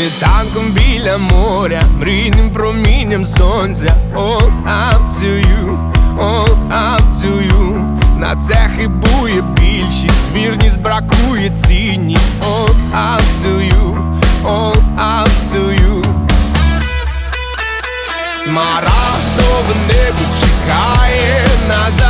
світанком біля моря, мрійним промінням сонця, All up to you, all up to you На це хибує більшість, вірність бракує цінність, All up to you, all up to you Смарагдове небо чекає на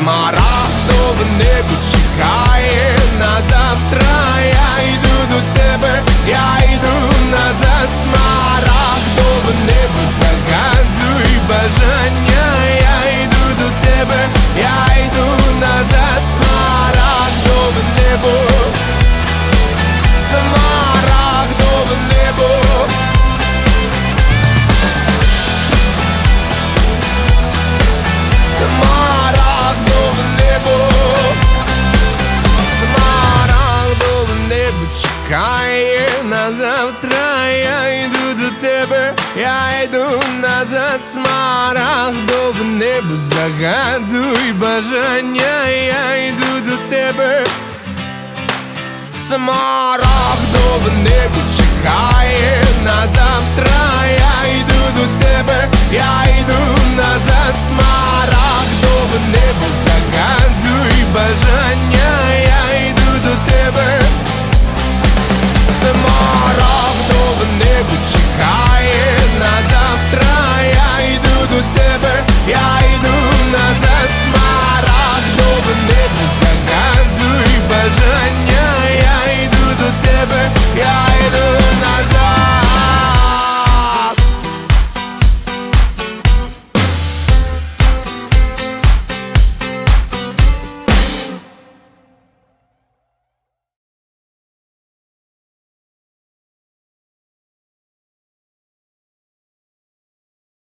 Смарагдове небо чекає на завтра, я йду до тебе, я йду назад, смарагдове небо загадуй бажання, я йду до тебе, я йду назад, смарагдове небо, смарагдове небо. Смарагдове чекає на завтра, я йду до тебе, я йду назад, в небо, загадуй бажання, я йду до тебе. Смарагдове небо чекає на